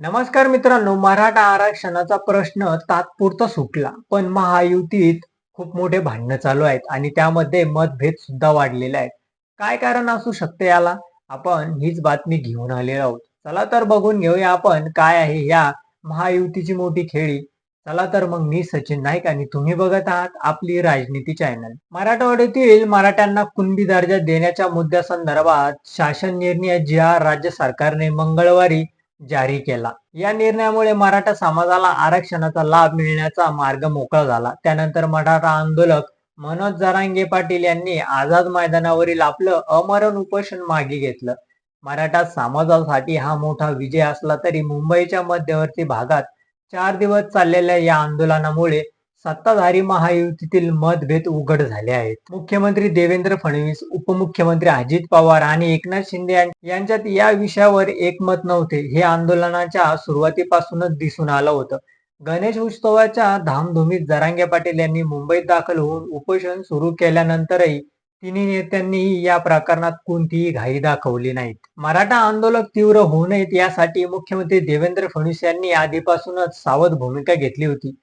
नमस्कार मित्रांनो मराठा आरक्षणाचा प्रश्न तात्पुरता सुटला पण महायुतीत खूप मोठे भांडणं चालू आहेत आणि त्यामध्ये मतभेद सुद्धा वाढलेले आहेत. काय कारण असू शकते याला? आपण हीच बातमी घेऊन आलेलो आहोत. चला तर बघून घेऊया आपण काय आहे या महायुतीची मोठी खेळी. चला तर मग मी सचिन नाईक आणि तुम्ही बघत आहात आपली राजनीती चॅनल. मराठवाड्यातील मराठ्यांना कुणबी दर्जा देण्याच्या मुद्द्यासंदर्भात शासन निर्णय ज्या राज्य सरकारने मंगळवारी जारी केला. या निर्णयामुळे मराठा समाजाला आरक्षणाचा लाभ मिळण्याचा मार्ग मोकळा झाला. त्यानंतर मराठा आंदोलक मनोज जरांगे पाटील यांनी आझाद मैदानावरील आपलं अमरण उपोषण मागे घेतलं. मराठा समाजासाठी हा मोठा विजय असला तरी मुंबईच्या मध्यवर्ती भागात चार दिवस चाललेल्या या आंदोलनामुळे सत्ताधारी महायुतीतील मतभेद उघड झाले आहेत. मुख्यमंत्री देवेंद्र फडणवीस उपमुख्यमंत्री अजित पवार आणि एकनाथ शिंदे यांच्यात या विषयावर एकमत नव्हते. हे आंदोलनाच्या सुरुवातीपासूनच दिसून आलं होतं. गणेश उत्सवाच्या धामधुमीत जरांगे पाटील यांनी मुंबईत दाखल होऊन उपोषण सुरू केल्यानंतरही तिन्ही नेत्यांनीही या प्रकरणात कोणतीही घाई दाखवली नाहीत. मराठा आंदोलक तीव्र होऊ नयेत यासाठी मुख्यमंत्री देवेंद्र फडणवीस यांनी आधीपासूनच सावध भूमिका घेतली होती.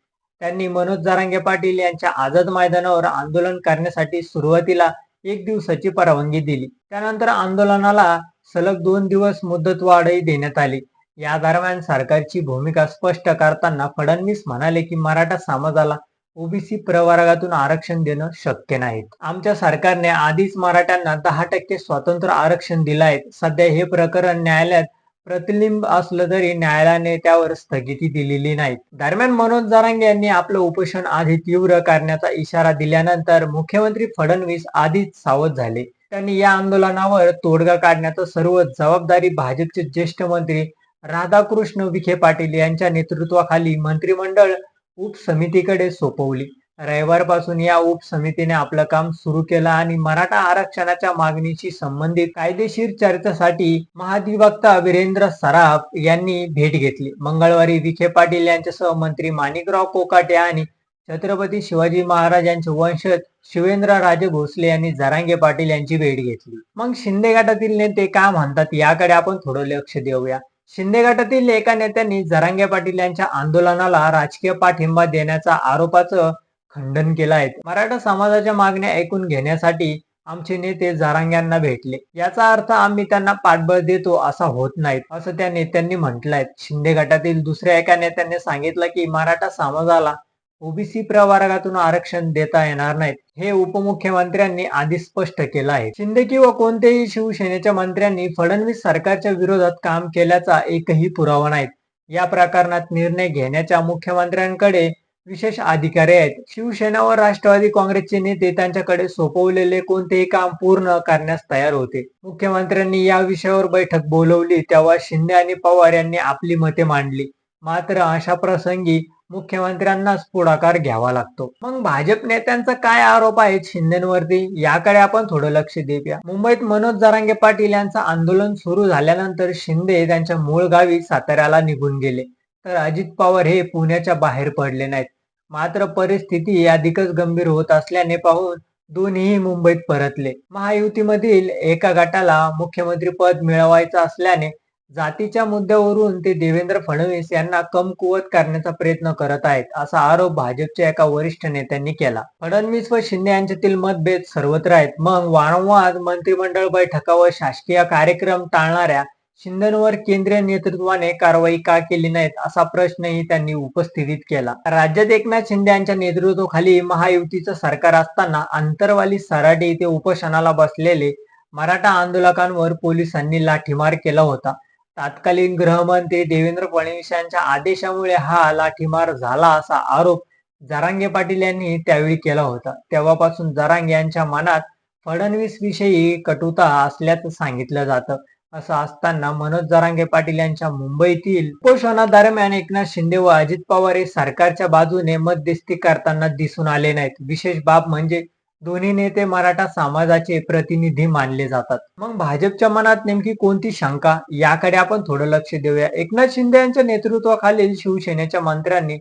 त्यांनी मनोज जारांगे पाटील यांच्या आझाद मैदानावर आंदोलन करण्यासाठी सुरुवातीला एक दिवसाची परवानगी दिली. त्यानंतर आंदोलनाला सलग दोन दिवस मुदतवाढही देण्यात आली. या दरम्यान सरकारची भूमिका स्पष्ट करताना फडणवीस म्हणाले की मराठा समाजाला ओबीसी प्रवर्गातून आरक्षण देणं शक्य नाही. आमच्या सरकारने आधीच मराठ्यांना दहा टक्के स्वतंत्र आरक्षण दिलं आहे. सध्या हे प्रकरण न्यायालयात प्रतिलिंब असलं तरी न्यायालयाने त्यावर स्थगिती दिलेली नाही. दरम्यान मनोज जारांगे यांनी आपलं उपोषण आधी तीव्र करण्याचा इशारा दिल्यानंतर मुख्यमंत्री फडणवीस आधीच सावध झाले. त्यांनी या आंदोलनावर तोडगा काढण्याचं सर्व जबाबदारी भाजपचे ज्येष्ठ मंत्री राधाकृष्ण विखे पाटील यांच्या नेतृत्वाखाली मंत्रिमंडळ उपसमितीकडे सोपवली. रविवारपासून या उपसमितीने आपलं काम सुरू केलं आणि मराठा आरक्षणाच्या मागणीशी संबंधित कायदेशीर चर्चेसाठी महाधिवक्ता वीरेंद्र सराफ यांनी भेट घेतली. मंगळवारी विखे पाटील यांच्यासह मंत्री माणिकराव कोकाटे आणि छत्रपती शिवाजी महाराज यांचे वंशज शिवेंद्र राजे भोसले यांनी जरांगे पाटील यांची भेट घेतली. मग शिंदे गटातील नेते काय म्हणतात याकडे आपण थोडं लक्ष देऊया. शिंदे गटातील एका नेत्यांनी जरांगे पाटील यांच्या आंदोलनाला राजकीय पाठिंबा देण्याचा आरोपाचं खंडन केलं आहे. मराठा समाजाच्या मागण्या ऐकून घेण्यासाठी आमचे नेते जारांग्यांना भेटले. याचा अर्थ आम्ही त्यांना पाठबळ देतो असा होत नाही असं त्या नेत्यांनी म्हटलंय. शिंदे गटातील दुसऱ्या एका नेत्याने सांगितलं की मराठा समाजाला ओबीसी प्रवर्गातून आरक्षण देता येणार नाहीत हे उपमुख्यमंत्र्यांनी आधी स्पष्ट केलं आहे. शिंदे किंवा कोणत्याही शिवसेनेच्या मंत्र्यांनी फडणवीस सरकारच्या विरोधात काम केल्याचा एकही पुरावा नाहीत या प्रकरणात निर्णय घेण्याच्या मुख्यमंत्र्यांकडे विशेष अधिकारी आहेत. शिवसेना व राष्ट्रवादी काँग्रेसचे नेते त्यांच्याकडे सोपवलेले कोणतेही काम पूर्ण करण्यास तयार होते. मुख्यमंत्र्यांनी या विषयावर बैठक बोलवली तेव्हा शिंदे आणि पवार यांनी आपली मते मांडली. मात्र अशा प्रसंगी मुख्यमंत्र्यांनाच पुढाकार घ्यावा लागतो. मग भाजप नेत्यांचा काय आरोप आहेत शिंदेवरती? याकडे आपण थोडं लक्ष देऊया. मुंबईत मनोज जरांगे पाटील यांचं आंदोलन सुरू झाल्यानंतर शिंदे त्यांच्या मूळ गावी साताऱ्याला निघून गेले. तर अजित पवार हे पुण्याच्या बाहेर पडले नाहीत. मात्र परिस्थिती अधिकच गंभीर होत असल्याने पाहून दोन्ही मुंबईत परतले. महायुतीमधील एका गटाला मुख्यमंत्री पद मिळवायचं असल्याने जातीच्या मुद्द्यावरून ते देवेंद्र फडणवीस यांना कमकुवत करण्याचा प्रयत्न करत आहेत असा आरोप भाजपच्या एका वरिष्ठ नेत्यांनी केला. फडणवीस व शिंदे यांच्यातील मतभेद सर्वत्र आहेत. मग वारंवार मंत्रिमंडळ बैठका व शासकीय कार्यक्रम टाळणाऱ्या शिंदेवर केंद्रीय नेतृत्वाने कारवाई का केली नाहीत असा प्रश्नही त्यांनी उपस्थितीत केला. राज्यात एकनाथ शिंदे यांच्या नेतृत्वाखाली महायुतीचं सरकार असताना अंतरवाली सराटे येथे उपोषणाला बसलेले मराठा आंदोलकांवर पोलिसांनी लाठीमार केला होता. तत्कालीन गृहमंत्री देवेंद्र फडणवीस यांच्या आदेशामुळे हा लाठीमार झाला असा आरोप जरांगे पाटील यांनी त्यावेळी केला होता. तेव्हापासून जरांगे यांच्या मनात फडणवीस विषयी कटुता असल्याचं सांगितलं जातं. असं असताना मनोज जरांगे पाटील यांच्या मुंबईतील उपोषणादरम्यान एकनाथ शिंदे व अजित पवार हे सरकारच्या बाजूने मध्यस्थी करताना दिसून आले नाहीत. विशेष बाब म्हणजे दोन्ही नेते मराठा समाजाचे प्रतिनिधी मानले जातात. मग भाजपच्या मनात नेमकी कोणती शंका? याकडे आपण थोडं लक्ष देऊया. एकनाथ शिंदे यांच्या नेतृत्वाखालील शिवसेनेच्या मंत्र्यांनी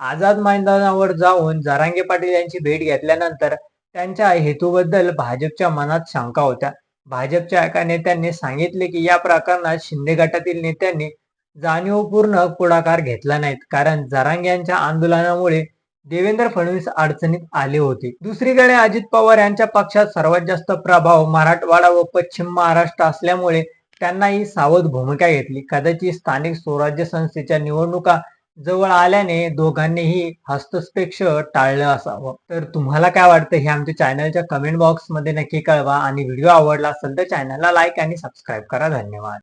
आझाद मैदानावर जाऊन जरांगे पाटील यांची भेट घेतल्यानंतर त्यांच्या हेतूबद्दल भाजपच्या मनात शंका होत्या. भाजपच्या एका नेत्यांनी सांगितले की या प्रकरणात शिंदे गटातील नेत्यांनी जाणीवपूर्ण पुढाकार घेतला नाहीत. कारण जरांग यांच्या आंदोलनामुळे देवेंद्र फडणवीस अडचणीत आले होते. दुसरीकडे अजित पवार यांच्या पक्षात सर्वात जास्त प्रभाव मराठवाडा व पश्चिम महाराष्ट्र असल्यामुळे त्यांना ही सावध भूमिका घेतली. कदाचित स्थानिक स्वराज्य संस्थेच्या निवडणुका जवळ आल्याने दोघांनीही हस्तस्पेक्ष टाळलं असावं. तर तुम्हाला काय वाटतं? हे आमच्या चॅनलच्या कमेंट बॉक्समध्ये नक्की कळवा. आणि व्हिडिओ आवडला असेल तर चॅनलला लाईक आणि सबस्क्राईब करा. धन्यवाद.